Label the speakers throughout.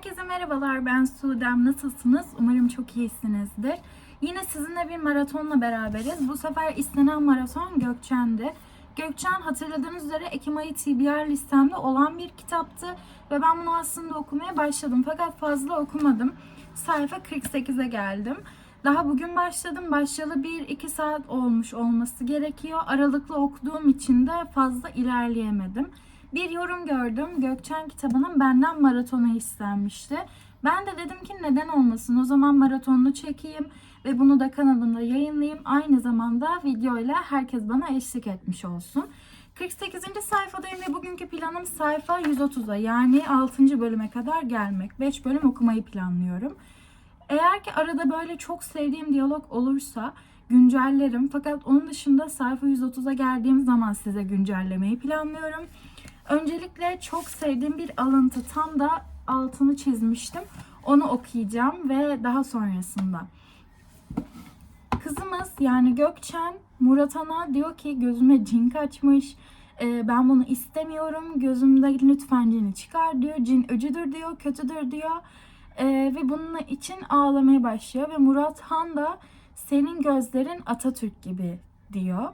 Speaker 1: Herkese merhabalar ben Suudem. Nasılsınız? Umarım çok iyisinizdir. Yine sizinle bir maratonla beraberiz. Bu sefer istenen maraton Gökçen'di. Gökçen hatırladığınız üzere Ekim ayı TBR listemde olan bir kitaptı ve ben bunu aslında okumaya başladım fakat fazla okumadım. Sayfa 48'e geldim. Daha bugün başladım. Başlayalı 1-2 saat olmuş olması gerekiyor. Aralıklı okuduğum için de fazla ilerleyemedim. Bir yorum gördüm. Gökçen kitabının benden maratonu istenmişti. Ben de dedim ki neden olmasın? O zaman maratonunu çekeyim ve bunu da kanalımda yayınlayayım. Aynı zamanda videoyla herkes bana eşlik etmiş olsun. 48. sayfadayım ve bugünkü planım sayfa 130'a yani 6. bölüme kadar gelmek. 5 bölüm okumayı planlıyorum. Eğer ki arada böyle çok sevdiğim diyalog olursa güncellerim. Fakat onun dışında sayfa 130'a geldiğim zaman size güncellemeyi planlıyorum. Öncelikle çok sevdiğim bir alıntı tam da altını çizmiştim. Onu okuyacağım ve daha sonrasında. Kızımız yani Gökçen Murat diyor ki gözüme cin kaçmış. Ee, ben bunu istemiyorum. Gözümde lütfen cini çıkar diyor. Cin öcüdür diyor, kötüdür diyor. Ee, ve bunun için ağlamaya başlıyor. Ve Murat Han da senin gözlerin Atatürk gibi diyor.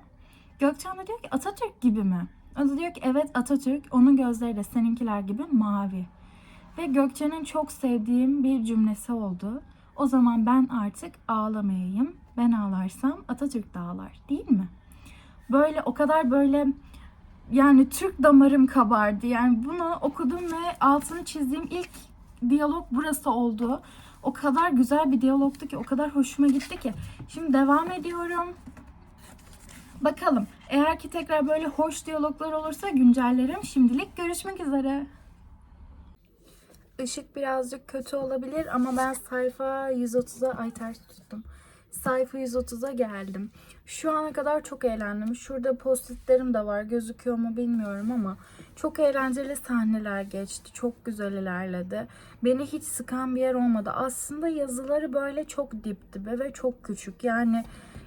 Speaker 1: Gökçen de diyor ki Atatürk gibi mi? O diyor ki evet Atatürk. Onun gözleri de seninkiler gibi mavi. Ve Gökçen'in çok sevdiğim bir cümlesi oldu. O zaman ben artık ağlamayayım. Ben ağlarsam Atatürk de ağlar değil mi? Böyle o kadar böyle yani Türk damarım kabardı. Yani bunu okudum ve altını çizdiğim ilk diyalog burası oldu. O kadar güzel bir diyalogtu ki, o kadar hoşuma gitti ki. Şimdi devam ediyorum. Bakalım. Eğer ki tekrar böyle hoş diyaloglar olursa güncellerim. Şimdilik görüşmek üzere. Işık birazcık kötü olabilir ama ben sayfa 130'a ay ters tuttum. Sayfa 130'a geldim. Şu ana kadar çok eğlendim. Şurada postitlerim de var. Gözüküyor mu bilmiyorum ama çok eğlenceli sahneler geçti. Çok güzel ilerledi. Beni hiç sıkan bir yer olmadı. Aslında yazıları böyle çok dip dibe ve çok küçük. Yani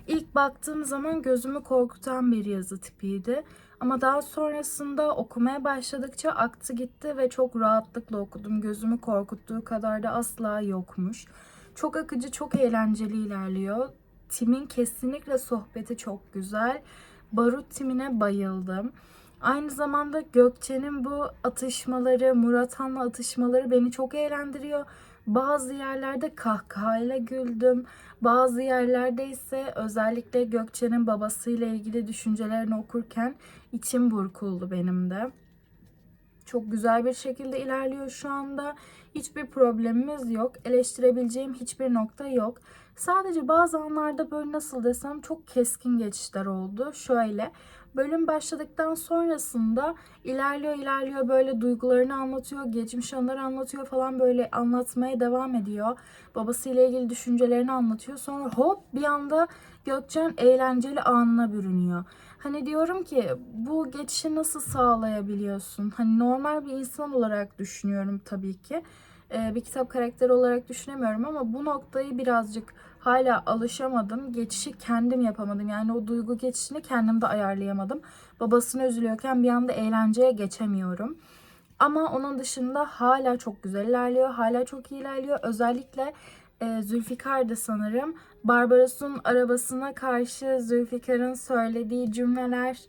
Speaker 1: ilk baktığım zaman gözümü korkutan bir yazı tipiydi. Ama daha sonrasında okumaya başladıkça aktı gitti ve çok rahatlıkla okudum. Gözümü korkuttuğu kadar da asla yokmuş. Çok akıcı, çok eğlenceli ilerliyor. Tim'in kesinlikle sohbeti çok güzel. Barut Tim'ine bayıldım. Aynı zamanda Gökçe'nin bu atışmaları, Murat Han'la atışmaları beni çok eğlendiriyor. Bazı yerlerde kahkahayla güldüm. Bazı yerlerde ise özellikle Gökçe'nin babasıyla ilgili düşüncelerini okurken içim burkuldu benim de. Çok güzel bir şekilde ilerliyor şu anda. Hiçbir problemimiz yok. Eleştirebileceğim hiçbir nokta yok. Sadece bazı anlarda böyle nasıl desem çok keskin geçişler oldu. Şöyle bölüm başladıktan sonrasında ilerliyor ilerliyor böyle duygularını anlatıyor, geçmiş anıları anlatıyor falan böyle anlatmaya devam ediyor. Babasıyla ilgili düşüncelerini anlatıyor. Sonra hop bir anda Gökçen eğlenceli anına bürünüyor. Hani diyorum ki bu geçişi nasıl sağlayabiliyorsun? Hani normal bir insan olarak düşünüyorum tabii ki. Ee, bir kitap karakteri olarak düşünemiyorum ama bu noktayı birazcık hala alışamadım. Geçişi kendim yapamadım. Yani o duygu geçişini kendim de ayarlayamadım. Babasını üzülüyorken bir anda eğlenceye geçemiyorum. Ama onun dışında hala çok güzel ilerliyor. Hala çok iyi ilerliyor. Özellikle e, Zülfikar da sanırım Barbaros'un arabasına karşı Zülfikar'ın söylediği cümleler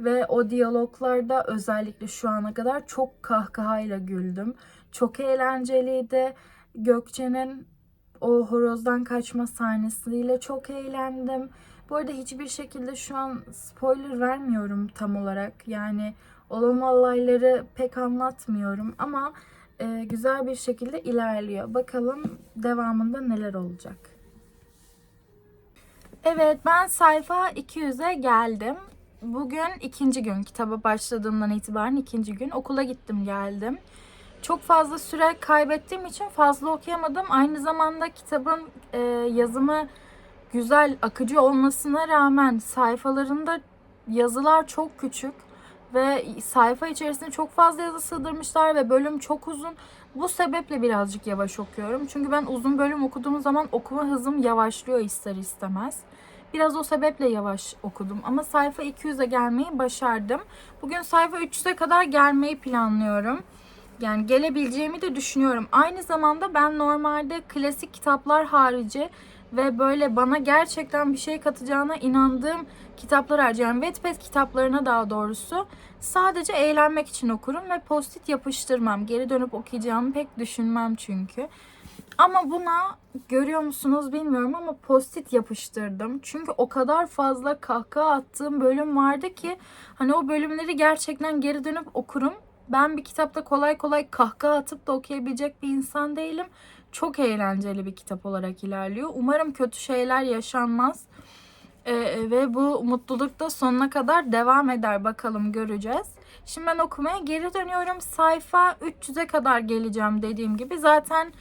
Speaker 1: ve o diyaloglarda özellikle şu ana kadar çok kahkahayla güldüm. Çok eğlenceliydi. Gökçe'nin o horozdan kaçma sahnesiyle çok eğlendim. Bu arada hiçbir şekilde şu an spoiler vermiyorum tam olarak. Yani olan olayları pek anlatmıyorum ama e, güzel bir şekilde ilerliyor. Bakalım devamında neler olacak. Evet ben sayfa 200'e geldim. Bugün ikinci gün kitaba başladığımdan itibaren ikinci gün okula gittim geldim. Çok fazla süre kaybettiğim için fazla okuyamadım. Aynı zamanda kitabın e, yazımı güzel, akıcı olmasına rağmen sayfalarında yazılar çok küçük ve sayfa içerisinde çok fazla yazı sığdırmışlar ve bölüm çok uzun. Bu sebeple birazcık yavaş okuyorum. Çünkü ben uzun bölüm okuduğum zaman okuma hızım yavaşlıyor ister istemez. Biraz o sebeple yavaş okudum ama sayfa 200'e gelmeyi başardım. Bugün sayfa 300'e kadar gelmeyi planlıyorum. Yani gelebileceğimi de düşünüyorum. Aynı zamanda ben normalde klasik kitaplar harici ve böyle bana gerçekten bir şey katacağına inandığım kitaplar yani Wattpad kitaplarına daha doğrusu sadece eğlenmek için okurum ve post-it yapıştırmam. Geri dönüp okuyacağımı pek düşünmem çünkü. Ama buna görüyor musunuz bilmiyorum ama post-it yapıştırdım. Çünkü o kadar fazla kahkaha attığım bölüm vardı ki hani o bölümleri gerçekten geri dönüp okurum. Ben bir kitapta kolay kolay kahkaha atıp da okuyabilecek bir insan değilim. Çok eğlenceli bir kitap olarak ilerliyor. Umarım kötü şeyler yaşanmaz. Ee, ve bu mutluluk da sonuna kadar devam eder. Bakalım göreceğiz. Şimdi ben okumaya geri dönüyorum. Sayfa 300'e kadar geleceğim dediğim gibi. Zaten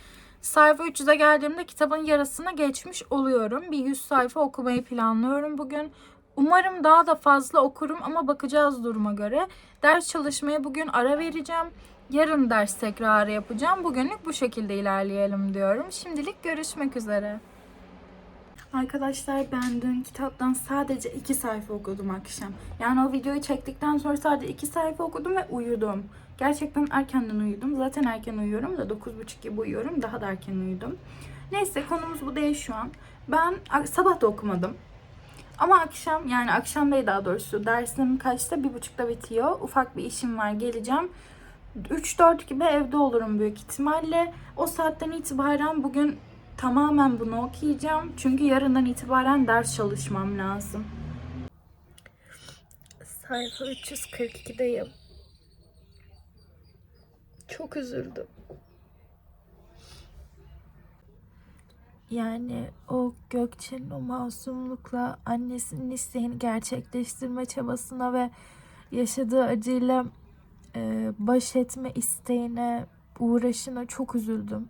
Speaker 1: sayfa 300'e geldiğimde kitabın yarısını geçmiş oluyorum. Bir 100 sayfa okumayı planlıyorum bugün. Umarım daha da fazla okurum ama bakacağız duruma göre. Ders çalışmaya bugün ara vereceğim. Yarın ders tekrarı yapacağım. Bugünlük bu şekilde ilerleyelim diyorum. Şimdilik görüşmek üzere. Arkadaşlar ben dün kitaptan sadece iki sayfa okudum akşam. Yani o videoyu çektikten sonra sadece iki sayfa okudum ve uyudum. Gerçekten erkenden uyudum. Zaten erken uyuyorum da 9.30 gibi uyuyorum. Daha da erken uyudum. Neyse konumuz bu değil şu an. Ben sabah da okumadım. Ama akşam yani akşam değil daha doğrusu dersim kaçta? Bir buçukta bitiyor. Ufak bir işim var geleceğim. 3-4 gibi evde olurum büyük ihtimalle. O saatten itibaren bugün tamamen bunu okuyacağım. Çünkü yarından itibaren ders çalışmam lazım. Sayfa 342'deyim. Çok üzüldüm. Yani o Gökçe'nin o masumlukla annesinin isteğini gerçekleştirme çabasına ve yaşadığı acıyla e, baş etme isteğine, uğraşına çok üzüldüm.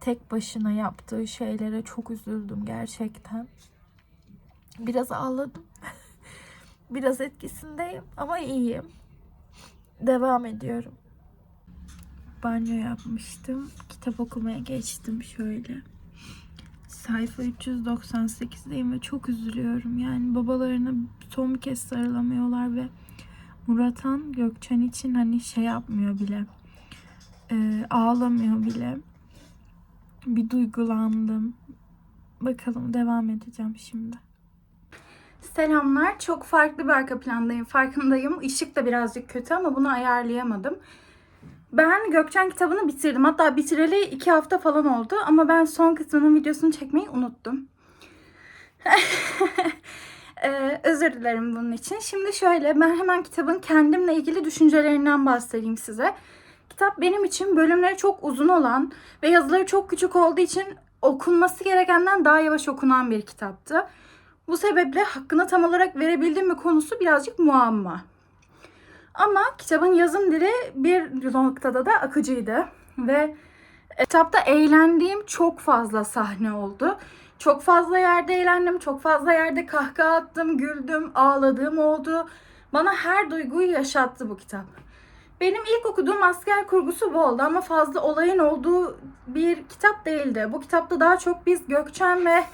Speaker 1: Tek başına yaptığı şeylere çok üzüldüm gerçekten. Biraz ağladım. Biraz etkisindeyim ama iyiyim. Devam ediyorum. Banyo yapmıştım. Kitap okumaya geçtim şöyle. Sayfa 398'deyim ve çok üzülüyorum. Yani babalarını son bir kez sarılamıyorlar ve Muratan Gökçen için hani şey yapmıyor bile. E, ağlamıyor bile. Bir duygulandım. Bakalım devam edeceğim şimdi. Selamlar. Çok farklı bir arka plandayım. Farkındayım. Işık da birazcık kötü ama bunu ayarlayamadım. Ben Gökçen kitabını bitirdim. Hatta bitireli iki hafta falan oldu. Ama ben son kısmının videosunu çekmeyi unuttum. ee, özür dilerim bunun için. Şimdi şöyle ben hemen kitabın kendimle ilgili düşüncelerinden bahsedeyim size. Kitap benim için bölümleri çok uzun olan ve yazıları çok küçük olduğu için okunması gerekenden daha yavaş okunan bir kitaptı. Bu sebeple hakkını tam olarak verebildim mi konusu birazcık muamma. Ama kitabın yazım dili bir noktada da akıcıydı ve kitapta eğlendiğim çok fazla sahne oldu. Çok fazla yerde eğlendim, çok fazla yerde kahkaha attım, güldüm, ağladığım oldu. Bana her duyguyu yaşattı bu kitap. Benim ilk okuduğum asker kurgusu bu oldu ama fazla olayın olduğu bir kitap değildi. Bu kitapta daha çok biz Gökçen ve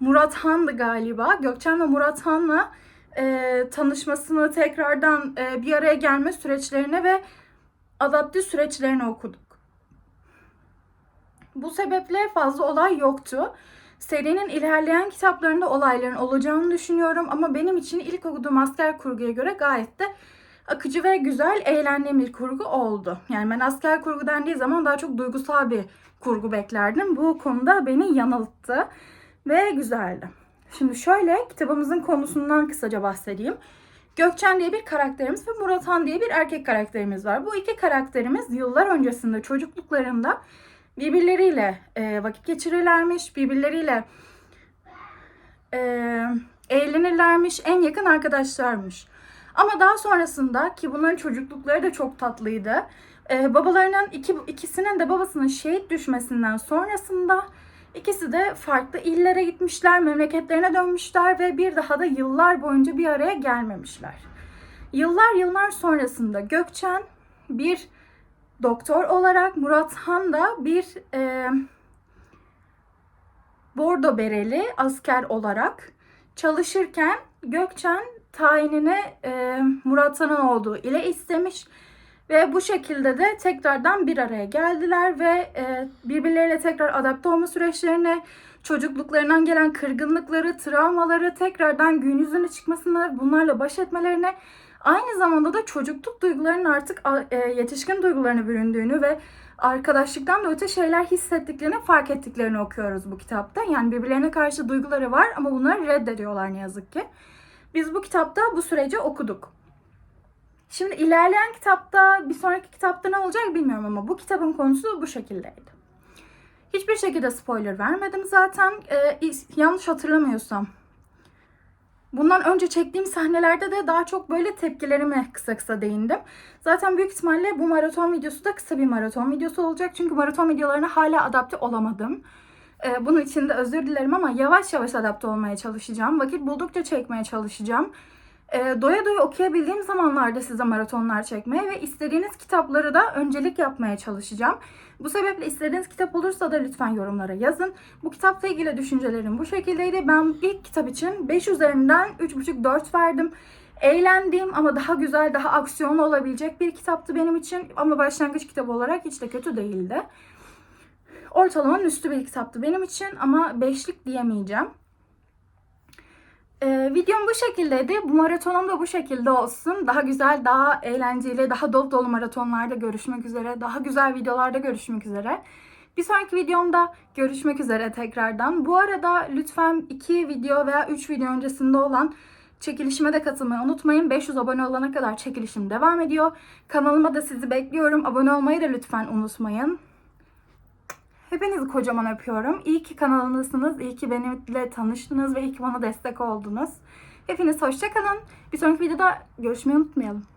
Speaker 1: Murat Han'dı galiba. Gökçen ve Murat Han'la e, tanışmasını tekrardan e, bir araya gelme süreçlerine ve adapte süreçlerini okuduk. Bu sebeple fazla olay yoktu. Serinin ilerleyen kitaplarında olayların olacağını düşünüyorum ama benim için ilk okuduğum asker kurguya göre gayet de akıcı ve güzel, eğlendiğim bir kurgu oldu. Yani ben asker kurgu dendiği zaman daha çok duygusal bir kurgu beklerdim. Bu konuda beni yanılttı ve güzeldi. Şimdi şöyle kitabımızın konusundan kısaca bahsedeyim. Gökçen diye bir karakterimiz ve Muratan diye bir erkek karakterimiz var. Bu iki karakterimiz yıllar öncesinde çocukluklarında birbirleriyle e, vakit geçirirlermiş, birbirleriyle e, eğlenirlermiş, en yakın arkadaşlarmış. Ama daha sonrasında ki bunların çocuklukları da çok tatlıydı. E, babalarının iki, ikisinin de babasının şehit düşmesinden sonrasında ikisi de farklı illere gitmişler, memleketlerine dönmüşler ve bir daha da yıllar boyunca bir araya gelmemişler. Yıllar yıllar sonrasında Gökçen bir doktor olarak, Murat Han da bir e, bordo bereli asker olarak çalışırken Gökçen tayinini e, Murat Han'ın olduğu ile istemiş Ve bu şekilde de tekrardan bir araya geldiler ve e, birbirleriyle tekrar adapte olma süreçlerine, çocukluklarından gelen kırgınlıkları, travmaları tekrardan gün yüzüne çıkmasına, bunlarla baş etmelerine, aynı zamanda da çocukluk duygularının artık e, yetişkin duygularına büründüğünü ve arkadaşlıktan da öte şeyler hissettiklerini, fark ettiklerini okuyoruz bu kitapta. Yani birbirlerine karşı duyguları var ama bunları reddediyorlar ne yazık ki. Biz bu kitapta bu süreci okuduk. Şimdi ilerleyen kitapta, bir sonraki kitapta ne olacak bilmiyorum ama bu kitabın konusu bu şekildeydi. Hiçbir şekilde spoiler vermedim zaten. Ee, yanlış hatırlamıyorsam. Bundan önce çektiğim sahnelerde de daha çok böyle tepkilerime kısa kısa değindim. Zaten büyük ihtimalle bu maraton videosu da kısa bir maraton videosu olacak. Çünkü maraton videolarına hala adapte olamadım. Ee, bunun için de özür dilerim ama yavaş yavaş adapte olmaya çalışacağım. Vakit buldukça çekmeye çalışacağım. Ee, doya doya okuyabildiğim zamanlarda size maratonlar çekmeye ve istediğiniz kitapları da öncelik yapmaya çalışacağım. Bu sebeple istediğiniz kitap olursa da lütfen yorumlara yazın. Bu kitapla ilgili düşüncelerim bu şekildeydi. Ben ilk kitap için 5 üzerinden 3,5-4 verdim. Eğlendiğim ama daha güzel, daha aksiyonlu olabilecek bir kitaptı benim için. Ama başlangıç kitabı olarak hiç de kötü değildi. Ortalamanın üstü bir kitaptı benim için ama beşlik diyemeyeceğim. Ee, videom bu şekildeydi. Bu maratonum da bu şekilde olsun. Daha güzel, daha eğlenceli, daha dolu dolu maratonlarda görüşmek üzere. Daha güzel videolarda görüşmek üzere. Bir sonraki videomda görüşmek üzere tekrardan. Bu arada lütfen 2 video veya 3 video öncesinde olan çekilişime de katılmayı unutmayın. 500 abone olana kadar çekilişim devam ediyor. Kanalıma da sizi bekliyorum. Abone olmayı da lütfen unutmayın. Hepinizi kocaman öpüyorum. İyi ki kanalımdasınız. İyi ki benimle tanıştınız ve iyi ki bana destek oldunuz. Hepiniz hoşça kalın. Bir sonraki videoda görüşmeyi unutmayalım.